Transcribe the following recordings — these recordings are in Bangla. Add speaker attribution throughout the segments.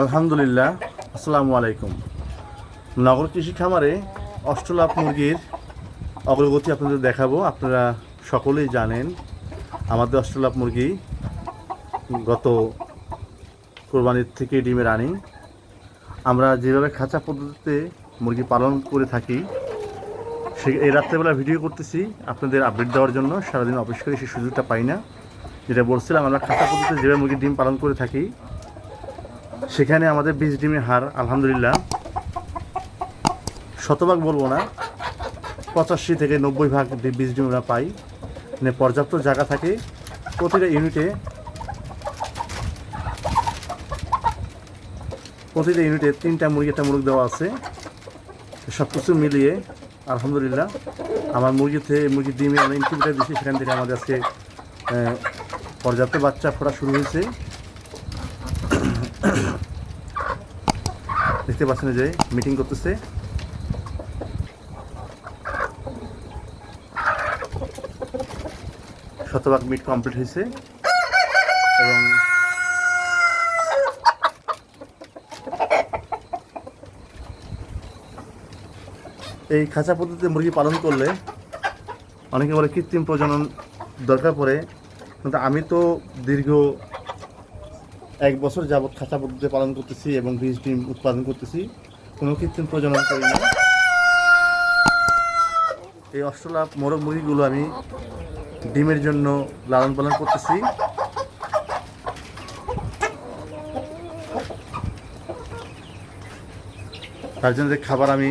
Speaker 1: আলহামদুলিল্লাহ, আসসালামু আলাইকুম। নগর কৃষি খামারে অষ্টলাভ মুরগির অগ্রগতি আপনাদের দেখাবো। আপনারা সকলেই জানেন, আমাদের অষ্টলাভ মুরগি গত কোরবানির থেকে ডিমের আনি আমরা যেভাবে খাঁচা পদ্ধতিতে মুরগি পালন করে থাকি সে এই রাত্রেবেলা ভিডিও করতেছি, আপনাদের আপডেট দেওয়ার জন্য। সারাদিন অফিস করে সেই সুযোগটা পাই না। যেটা বলছিলাম, আমরা খাঁচা পদ্ধতিতে যেভাবে মুরগির ডিম পালন করে থাকি সেখানে আমাদের বীজ ডিমের হার, আলহামদুলিল্লাহ। শতভাগ বলব না, পঁচাশি থেকে নব্বই ভাগ বীজ ডিম আমরা পাই। মানে পর্যাপ্ত জায়গা থাকে, প্রতিটা ইউনিটে প্রতিটা ইউনিটে তিনটা মুরগি, একটা মুরগ দেওয়া আছে। সব কিছু মিলিয়ে, আলহামদুলিল্লাহ, আমার মুরগি থেকে মুরগির ডিমে আমরা ইনকিউবেটার দিচ্ছি সেখান থেকে আমাদের আজকে পর্যাপ্ত বাচ্চা ফোটা শুরু হয়েছে। দেখতে পাচ্ছেন যে মিটিং করতেছে। শতভাগ মিট কমপ্লিট হয়েছে। এবং এই খাঁচা পদ্ধতিতে মুরগি পালন করলে অনেকে বলে কৃত্রিম প্রজনন দরকার পড়ে, কিন্তু আমি তো দীর্ঘ এক বছর যাবৎ খাঁচা পদ্ধতিতে পালন করতেছি এবং বীজ ডিম উৎপাদন করতেছি। কোনো কৃত্রিম প্রজনন করি না এই অষ্টলাভ মোরগ মুরগিগুলো আমি ডিমের জন্য লালন পালন করতেছি। তার জন্য খাবার আমি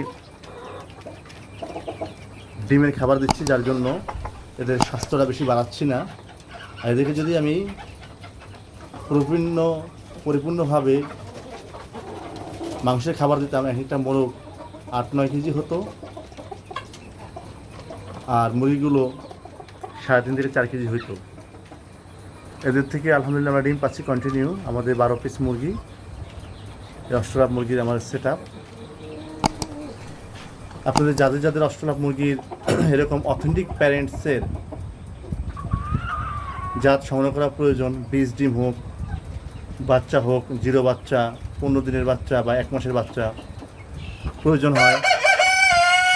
Speaker 1: ডিমের খাবার দিচ্ছি, যার জন্য এদের স্বাস্থ্যটা বেশি বাড়াচ্ছি না। এদেরকে যদি আমি পরিপূর্ণ পরিপূর্ণভাবে মাংসের খাবার দিতাম এক একটা মোরগ আট, নয় কেজি হতো। আর মুরগিগুলো সাড়ে তিন থেকে চার কেজি হইতো। এদের থেকে আলহামদুলিল্লাহ আমরা ডিম পাচ্ছি কন্টিনিউ আমাদের বারো পিস মুরগি অষ্টলাভ মুরগির আমার সেট আপ আপনাদের যাদের যাদের অষ্টলাভ মুরগির এরকম অথেন্টিক প্যারেন্টসের জাত সংগ্রহ করা প্রয়োজন বীজ ডিম হোক বাচ্চা হোক, জিরো বাচ্চা, পনেরো দিনের বাচ্চা বা এক মাসের বাচ্চা প্রয়োজন হয়,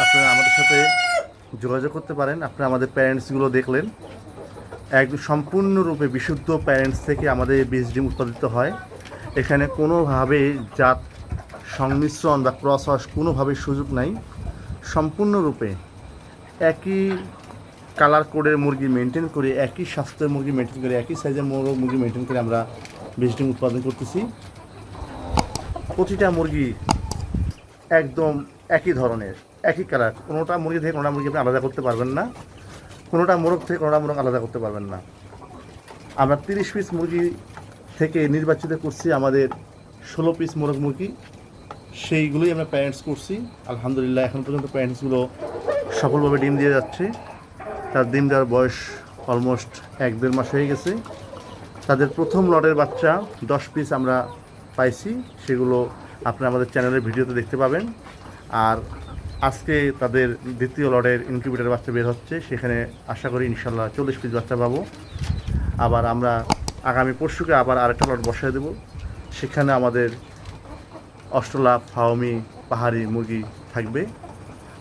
Speaker 1: আপনারা আমাদের সাথে যোগাযোগ করতে পারেন। আপনারা আমাদের প্যারেন্টসগুলো দেখলেন। এক সম্পূর্ণরূপে বিশুদ্ধ প্যারেন্টস থেকে আমাদের বীজ ডিম উৎপাদিত হয়। এখানে কোনোভাবে জাত সংমিশ্রণ বা ক্রস হওয়ার কোনোভাবে সুযোগ নাই। সম্পূর্ণরূপে একই কালার কোডের মুরগি মেনটেন করে, একই স্বাস্থ্যের মুরগি মেনটেন করে, একই সাইজের মুরগি মেনটেন করে আমরা বীজ ডিম উৎপাদন করতেছি। প্রতিটা মুরগি একদম একই ধরনের, একই কালার কোনোটা মুরগি থেকে কোনোটা মুরগি আপনি আলাদা করতে পারবেন না। কোনোটা মোরগ থেকে কোনোটা মোরগ আলাদা করতে পারবেন না। আমরা তিরিশ পিস মুরগি থেকে নির্বাচিত করছি আমাদের ষোলো পিস মোরগ মুরগি। সেইগুলোই আমরা প্যারেন্টস করছি। আলহামদুলিল্লাহ, এখন পর্যন্ত প্যারেন্টসগুলো সফলভাবে ডিম দিয়ে যাচ্ছে। তার ডিম দেওয়ার বয়স অলমোস্ট এক দেড় মাস হয়ে গেছে। তাদের প্রথম লটের বাচ্চা দশ পিস আমরা পাইছি। সেগুলো আপনারা আমাদের চ্যানেলের ভিডিওতে দেখতে পাবেন। আর আজকে তাদের দ্বিতীয় লটের ইনকিউবেটার বাচ্চা বের হচ্ছে। সেখানে আশা করি ইনশাল্লাহ চল্লিশ পিস বাচ্চা পাবো। আবার আমরা আগামী পরশুকে আবার আরেকটা লট বসায় দেবো। সেখানে আমাদের অষ্টলাভ ফাওমি পাহাড়ি মুরগি থাকবে।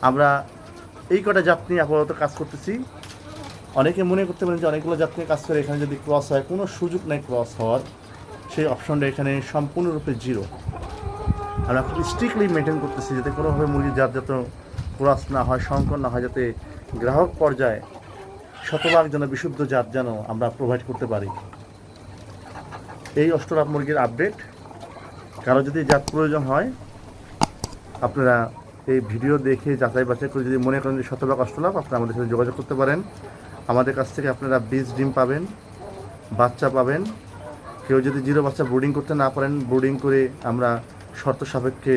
Speaker 1: আমরা এই কটা জাত নিয়ে আপাতত কাজ করতেছি। অনেকে মনে করতে পারেন যে অনেকগুলো জাত নিয়ে কাজ করে এখানে যদি ক্রস হয়, কোনো সুযোগ নেই ক্রস হওয়ার। সেই অপশনটা এখানে সম্পূর্ণরূপে জিরো আমরা খুব স্ট্রিক্টলি মেনটেন করতেছি যাতে কোনোভাবে মুরগির জাত যাতে ক্রস না হয়, সংকর না হয়, যাতে গ্রাহক পর্যায়ে শতভাগ যেন বিশুদ্ধ জাত যেন আমরা প্রোভাইড করতে পারি। এই অষ্টলাভ মুরগির আপডেট কারও যদি জাত প্রয়োজন হয়, আপনারা এই ভিডিও দেখে যাচাই বাছাই করে যদি মনে করেন যে শতভাগ অষ্টলাভ, আপনারা আমাদের সাথে যোগাযোগ করতে পারেন। আমাদের কাছ থেকে আপনারা বীজ, ডিম পাবেন, বাচ্চা পাবেন। কেউ যদি জিরো বাচ্চা ব্রুডিং করতে না পারেন, ব্রুডিং করে আমরা শর্ত সাপেক্ষে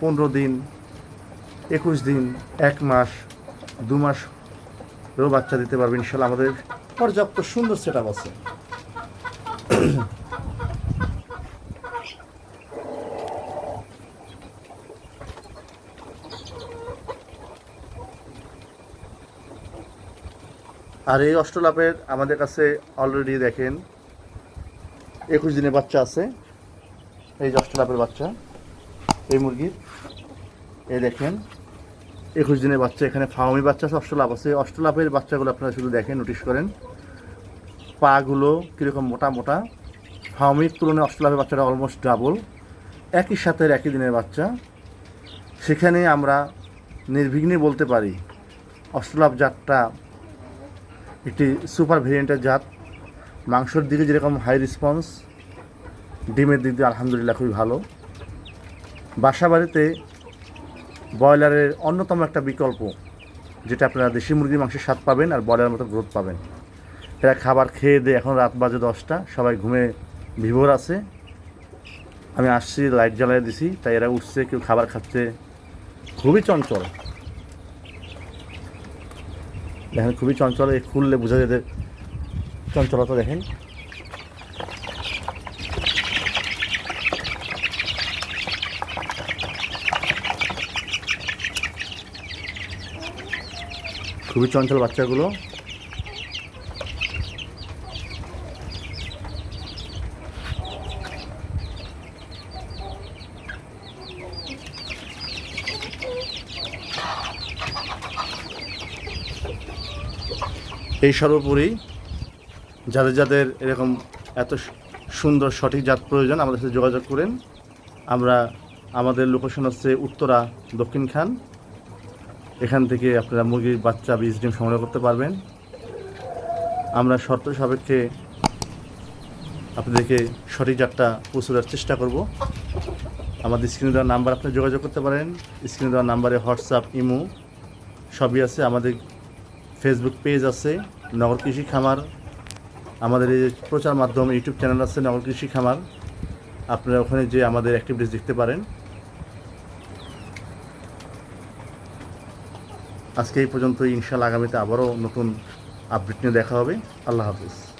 Speaker 1: পনেরো দিন, একুশ দিন, এক মাস, দু মাসেরও বাচ্চা দিতে পারবেন। ইনশাল্লাহ আমাদের পর্যাপ্ত সুন্দর সেট আছে। আর এই অষ্টলাভের আমাদের কাছে অলরেডি দেখেন, একুশ দিনের বাচ্চা আছে। এই যে অষ্টলাপের বাচ্চা, এই মুরগির। এই দেখেন, একুশ দিনের বাচ্চা, এখানে ফাউমি বাচ্চা আছে, অষ্টলাপ আছে। অষ্টলাপের বাচ্চাগুলো আপনারা শুধু দেখেন নোটিশ করেন। পাগুলো কীরকম মোটা মোটা। ফাউমির তুলনায় অষ্টলাপের বাচ্চাটা অলমোস্ট ডাবল একই সাথে একই দিনের বাচ্চা। সেখানে আমরা নির্বিঘ্নে বলতে পারি অষ্টলাভ জাতটা একটি সুপার ভেরিয়েন্টের জাত। মাংসর দিকে যেরকম হাই রেসপন্স ডিমের দিক দিয়ে আলহামদুলিল্লাহ খুবই ভালো। বাসা বাড়িতে ব্রয়লারের অন্যতম একটা বিকল্প, যেটা আপনারা দেশি মুরগির মাংসের স্বাদ পাবেন আর ব্রয়লার মতো গ্রোথ পাবেন। এরা খাবার খেয়ে দিয়ে এখন রাত বাজে দশটা, সবাই ঘুমে ভিভোর আছে। আমি আসছি লাইট জ্বালিয়ে দিছি, তাই এরা উঠছে, কেউ খাবার খাচ্ছে। খুবই চঞ্চল। দেখেন খুবই চঞ্চল এই খুললে বোঝা যায় চঞ্চলতা দেখেন। খুবই চঞ্চল বাচ্চাগুলো। এই সর্বোপরি যাদের যাদের এরকম এত সুন্দর সঠিক জাত প্রয়োজন আমাদের সাথে যোগাযোগ করেন। আমরা আমাদের লোকেশন হচ্ছে উত্তরা দক্ষিণ খান। এখান থেকে আপনারা মুরগির বাচ্চা বীজ ডিম সংগ্রহ করতে পারবেন। আমরা শর্ত সাপেক্ষে আপনাদেরকে সঠিক জাতটা পৌঁছে দেওয়ার চেষ্টা করব। আমাদের স্ক্রিনে দেওয়ার নাম্বার আপনি যোগাযোগ করতে পারেন। স্ক্রিনে দেওয়ার নাম্বারে হোয়াটসঅ্যাপ ইমো সবই আছে আমাদের ফেসবুক পেজ আছে, নগর কৃষি খামার। আমাদের এই প্রচার মাধ্যম ইউটিউব চ্যানেল আছে, নগর কৃষি খামার। আপনারা ওখানে যে আমাদের অ্যাক্টিভিটিস দেখতে পারেন। আজকে এই পর্যন্ত ইনশাল্লাহ আগামীতে আবারও নতুন আপডেট নিয়ে দেখা হবে। আল্লাহ হাফিজ।